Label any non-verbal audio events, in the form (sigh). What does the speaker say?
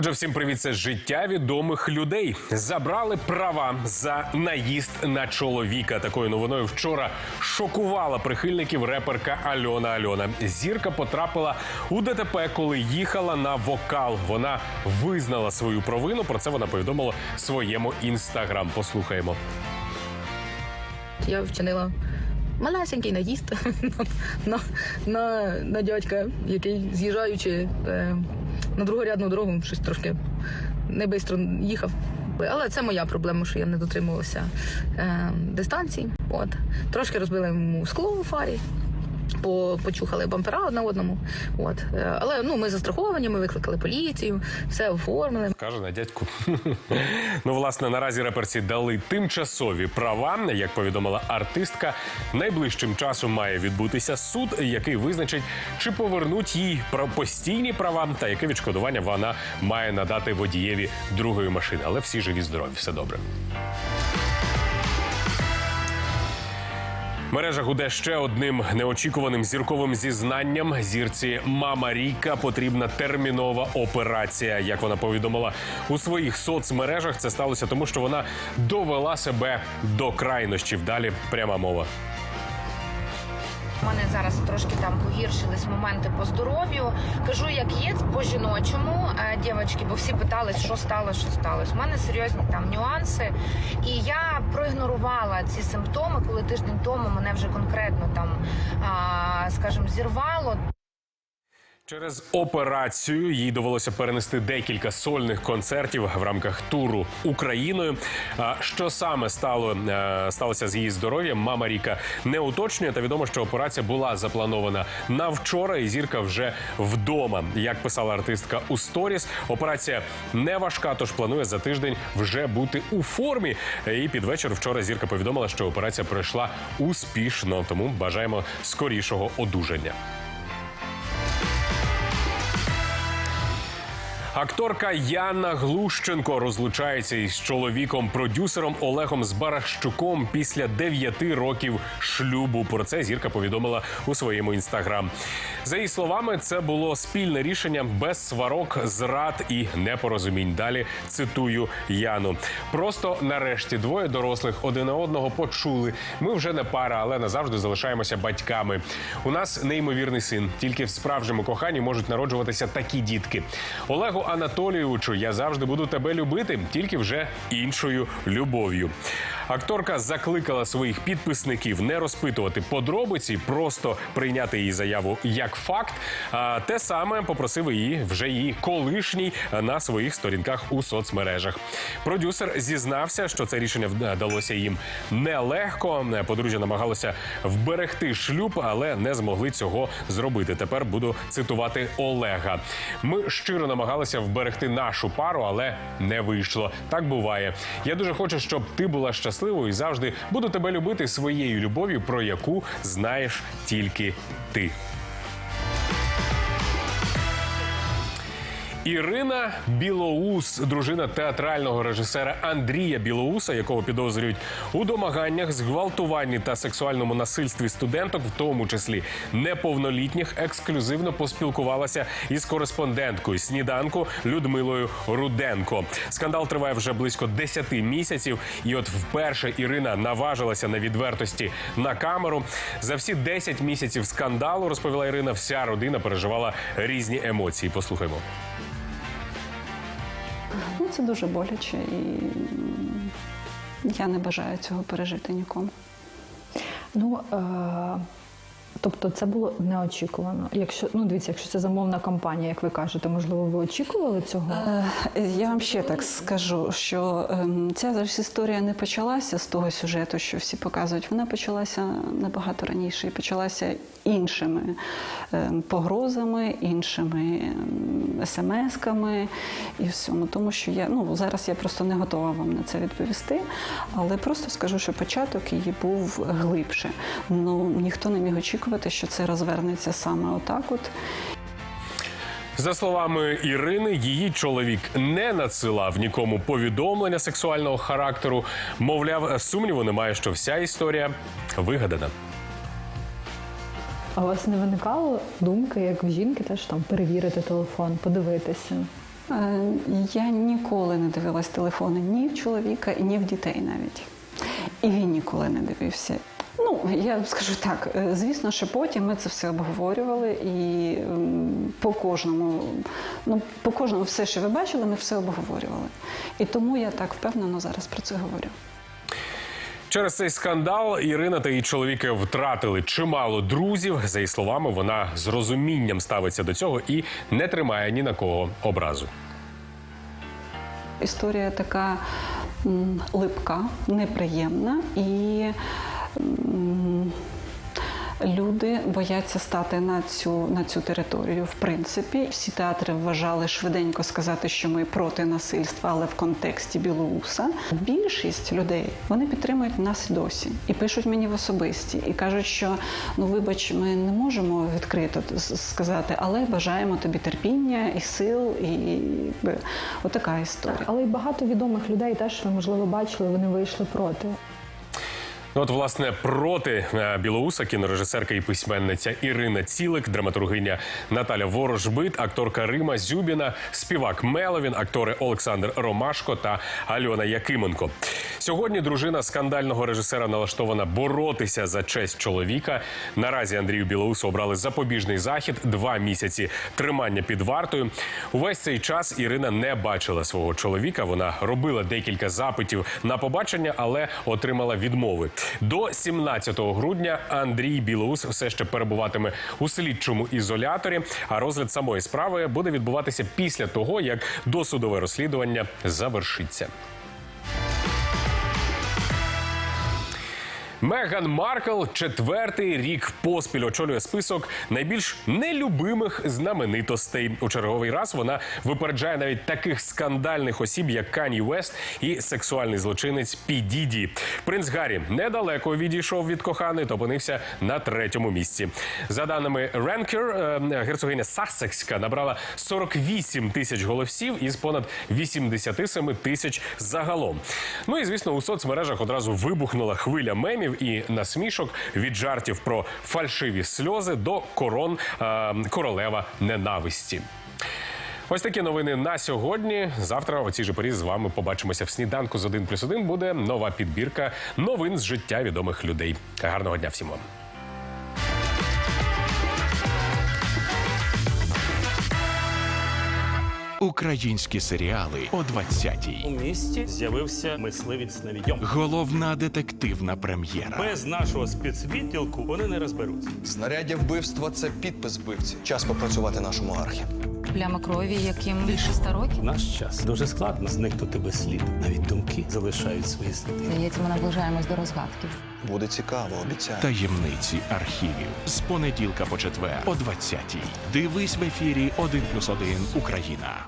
Отже, всім привіт, це життя відомих людей. Забрали права за наїзд на чоловіка. Такою новиною вчора шокувала прихильників реперка Альона Альона. Зірка потрапила у ДТП, коли їхала на вокал. Вона визнала свою провину. Про це вона повідомила своєму інстаграм. Послухаємо. Я вчинила малесенький наїзд (laughs) на, на, на дядька, який з'їжджаючи е, на другорядну дорогу, щось трошки не швидко їхав. Але це моя проблема, що я не дотримувалася е, дистанції. От. Трошки розбила йому скло у фарі. По, почухали бампера одне одному. От. Е, Але ну, ми застраховані, ми викликали поліцію, все оформили. Каже на дядьку. (laughs) ну, власне, наразі реперці дали тимчасові права. Як повідомила артистка, найближчим часом має відбутися суд, який визначить, чи повернуть їй про- постійні права та яке відшкодування вона має надати водієві другої машини. Але всі живі, здорові, все добре. Мережа гуде ще одним неочікуваним зірковим зізнанням. Зірці Мама Ріка потрібна термінова операція. Як вона повідомила у своїх соцмережах, це сталося тому, що вона довела себе до крайнощів. Далі пряма мова. У мене зараз трошки там погіршились моменти по здоров'ю. Кажу, як є по жіночому, е, дівчатки, бо всі питались, що сталося, що сталося. У мене серйозні там нюанси. І я проігнорувала ці симптоми, коли тиждень тому мене вже конкретно там, скажімо, зірвало. Через операцію їй довелося перенести декілька сольних концертів в рамках туру Україною. Що саме стало е, сталося з її здоров'ям? Мама Ріка не уточнює. Та відомо, що операція була запланована на вчора, і зірка вже вдома. Як писала артистка у сторіс, операція не важка, тож планує за тиждень вже бути у формі. І під вечір вчора зірка повідомила, що операція пройшла успішно. Тому бажаємо скорішого одужання. Акторка Яна Глущенко розлучається із чоловіком-продюсером Олегом Збаращуком після 9 років шлюбу. Про це зірка повідомила у своєму інстаграм. За її словами, це було спільне рішення без сварок, зрад і непорозумінь. Далі цитую Яну. Просто нарешті двоє дорослих один одного почули. Ми вже не пара, але назавжди залишаємося батьками. У нас неймовірний син. Тільки в справжньому коханні можуть народжуватися такі дітки. Олегу Анатолійовичу, я завжди буду тебе любити, тільки вже іншою любов'ю. Акторка закликала своїх підписників не розпитувати подробиці, просто прийняти її заяву як факт. Те саме попросив її вже її колишній на своїх сторінках у соцмережах. Продюсер зізнався, що це рішення вдалося їм нелегко. Подружжя намагалося вберегти шлюб, але не змогли цього зробити. Тепер буду цитувати Олега. Ми щиро намагалися вберегти нашу пару, але не вийшло. Так буває. Я дуже хочу, щоб ти була щасливою і завжди буду тебе любити своєю любов'ю, про яку знаєш тільки ти. Ірина Білоус, дружина театрального режисера Андрія Білоуса, якого підозрюють у домаганнях, зґвалтуванні та сексуальному насильстві студенток, в тому числі неповнолітніх, ексклюзивно поспілкувалася із кореспонденткою сніданку Людмилою Руденко. Скандал триває вже близько 10 місяців, і от вперше Ірина наважилася на відвертості на камеру. За всі 10 місяців скандалу розповіла Ірина. Вся родина переживала різні емоції. Послухаймо. Ну, це дуже боляче, і я не бажаю цього пережити нікому. Ну, е, тобто це було неочікувано. Якщо, ну, дивіться, якщо це замовна кампанія, як ви кажете, можливо, ви очікували цього? Е, Я вам ще так скажу, що ем, ця зараз історія не почалася з того сюжету, що всі показують. Вона почалася набагато раніше і почалася іншими ем, погрозами, іншими ем, смс-ками і всьому. Тому що я ну зараз я просто не готова вам на це відповісти, але просто скажу, що початок її був глибше. Ну ніхто не міг очікувати, що це розвернеться саме отак. От За словами Ірини, її чоловік не надсилав нікому повідомлення сексуального характеру. Мовляв, сумніву немає, що вся історія вигадана. А у вас не виникало думки, як в жінки, теж там перевірити телефон, подивитися? Е, Я ніколи не дивилась телефони ні в чоловіка, ні в дітей навіть. І він ніколи не дивився. Ну, я скажу так, е, звісно, що потім ми це все обговорювали, і по кожному, ну, по кожному все, що ви бачили, ми все обговорювали. І тому я так впевнено зараз про це говорю. Через цей скандал Ірина та її чоловіки втратили чимало друзів. За її словами, вона з розумінням ставиться до цього і не тримає ні на кого образу. Історія така липка, неприємна і. Люди бояться стати на цю на цю територію. В принципі, всі театри вважали швиденько сказати, що ми проти насильства, але в контексті Білоуса більшість людей вони підтримують нас досі і пишуть мені в особисті, і кажуть, що ну вибач, ми не можемо відкрито сказати, але бажаємо тобі терпіння і сил, і отака історія. Але й багато відомих людей теж ви можливо бачили, вони вийшли проти. Ну, От, власне, проти е, Білоуса кінорежисерка і письменниця Ірина Цілик, драматургиня Наталя Ворожбит, акторка Рима Зюбіна, співак Меловін, актори Олександр Ромашко та Альона Якименко. Сьогодні дружина скандального режисера налаштована боротися за честь чоловіка. Наразі Андрію Білоусу обрали запобіжний захід, два місяці тримання під вартою. Увесь цей час Ірина не бачила свого чоловіка. Вона робила декілька запитів на побачення, але отримала відмови. До 17 грудня Андрій Білоус все ще перебуватиме у слідчому ізоляторі. А розгляд самої справи буде відбуватися після того, як досудове розслідування завершиться. Меган Маркл четвертий рік поспіль очолює список найбільш нелюбимих знаменитостей. У черговий раз вона випереджає навіть таких скандальних осіб, як Кані Вест і сексуальний злочинець Пі Діді. Принц Гаррі недалеко відійшов від коханої та опинився на третьому місці. За даними Ренкер, герцогиня Сассекська набрала 48 тисяч голосів із понад 87 тисяч загалом. Ну і звісно, у соцмережах одразу вибухнула хвиля мемів і насмішок від жартів про фальшиві сльози до корон е, королева ненависті. Ось такі новини на сьогодні. Завтра о цій же порі з вами побачимося в сніданку з 1 плюс 1. Буде нова підбірка новин з життя відомих людей. Гарного дня всім вам. Українські серіали о 20-й. У місті з'явився мисливець на відьом. Головна детективна прем'єра. Без нашого спецвідділку вони не розберуться. Знаряддя вбивства це підпис вбивці. Час попрацювати нашому архі. Пляма крові, яким більше ста років. Наш час дуже складно зникнути без сліду. Навіть думки залишають свої сліди. Здається, ми наближаємось до розгадки. Буде цікаво, обіцяю. Таємниці архівів з понеділка по четвер о 20-й. Дивись в ефірі 1+,1 Україна.